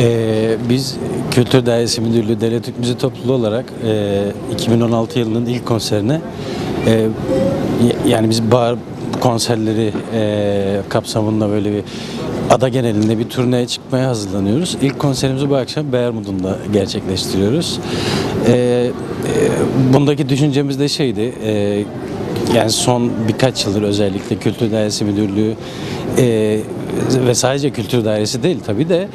Ee, biz Kültür Dairesi Müdürlüğü Devlet Müziği Topluluğu olarak e, 2016 yılının ilk konserine e, yani biz bar konserleri e, kapsamında böyle bir ada genelinde bir turneye çıkmaya hazırlanıyoruz. İlk konserimizi bu akşam Bermud'unda gerçekleştiriyoruz. E, e, bundaki düşüncemiz de şeydi, e, yani son birkaç yıldır özellikle Kültür Dairesi Müdürlüğü e, ve sadece Kültür Dairesi değil tabii de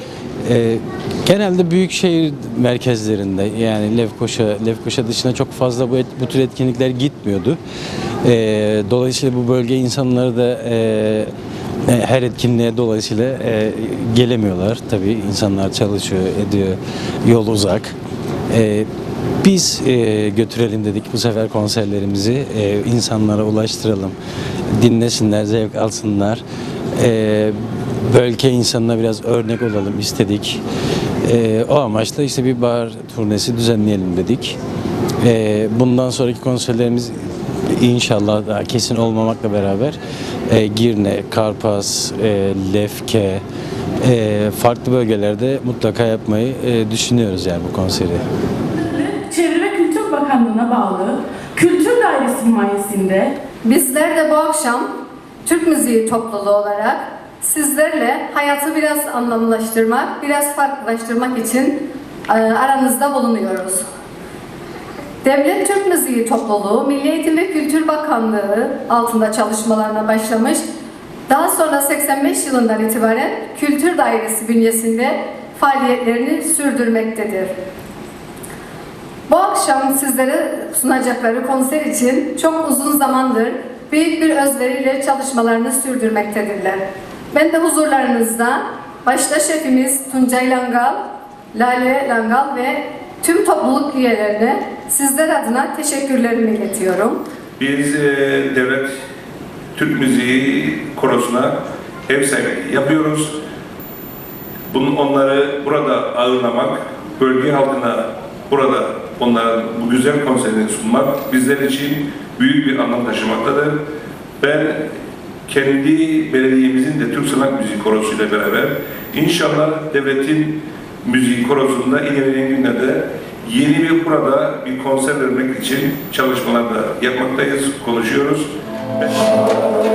e, genelde büyük şehir merkezlerinde yani Lefkoşa, Lefkoşa dışına çok fazla bu, et- bu tür etkinlikler gitmiyordu. E, dolayısıyla bu bölge insanları da e, e, her etkinliğe dolayısıyla e, gelemiyorlar. Tabii insanlar çalışıyor, ediyor, yol uzak. E, biz e, götürelim dedik bu sefer konserlerimizi e, insanlara ulaştıralım, dinlesinler, zevk alsınlar. E, bölge insanına biraz örnek olalım istedik. E, o amaçla işte bir bar turnesi düzenleyelim dedik. E, bundan sonraki konserlerimiz inşallah daha kesin olmamakla beraber e, Girne, Karpas, e, Lefke, e, farklı bölgelerde mutlaka yapmayı e, düşünüyoruz yani bu konseri. Çevre ve Kültür Bakanlığı'na bağlı Kültür Dairesi himayesinde Bizler de bu akşam Türk Müziği topluluğu olarak sizlerle hayatı biraz anlamlaştırmak, biraz farklılaştırmak için e, aranızda bulunuyoruz. Devlet Türk Müziği Topluluğu, Milli Eğitim ve Kültür Bakanlığı altında çalışmalarına başlamış. Daha sonra 85 yılından itibaren Kültür Dairesi bünyesinde faaliyetlerini sürdürmektedir. Bu akşam sizlere sunacakları konser için çok uzun zamandır büyük bir özveriyle çalışmalarını sürdürmektedirler. Ben de huzurlarınızda başta şefimiz Tuncay Langal, Lale Langal ve tüm topluluk üyelerine sizler adına teşekkürlerimi iletiyorum. Biz e, devlet Türk Müziği Korosu'na ev sahipliği yapıyoruz. Bunun onları burada ağırlamak, bölge halkına burada onların bu güzel konserini sunmak bizler için büyük bir anlam taşımaktadır. Ben kendi belediyemizin de Türk Sanat Müziği Korosu ile beraber inşallah devletin müziği korosunda ilerleyen günlerde yeni bir burada bir konser vermek için çalışmalar da yapmaktayız, konuşuyoruz. Ben-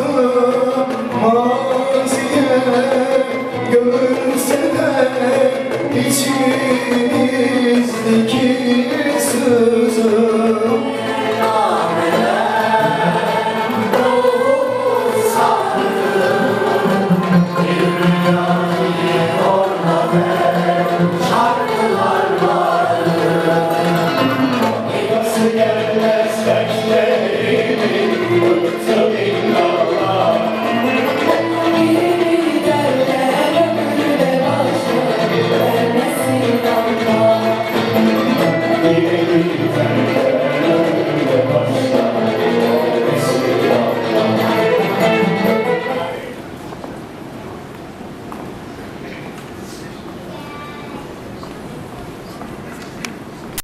走了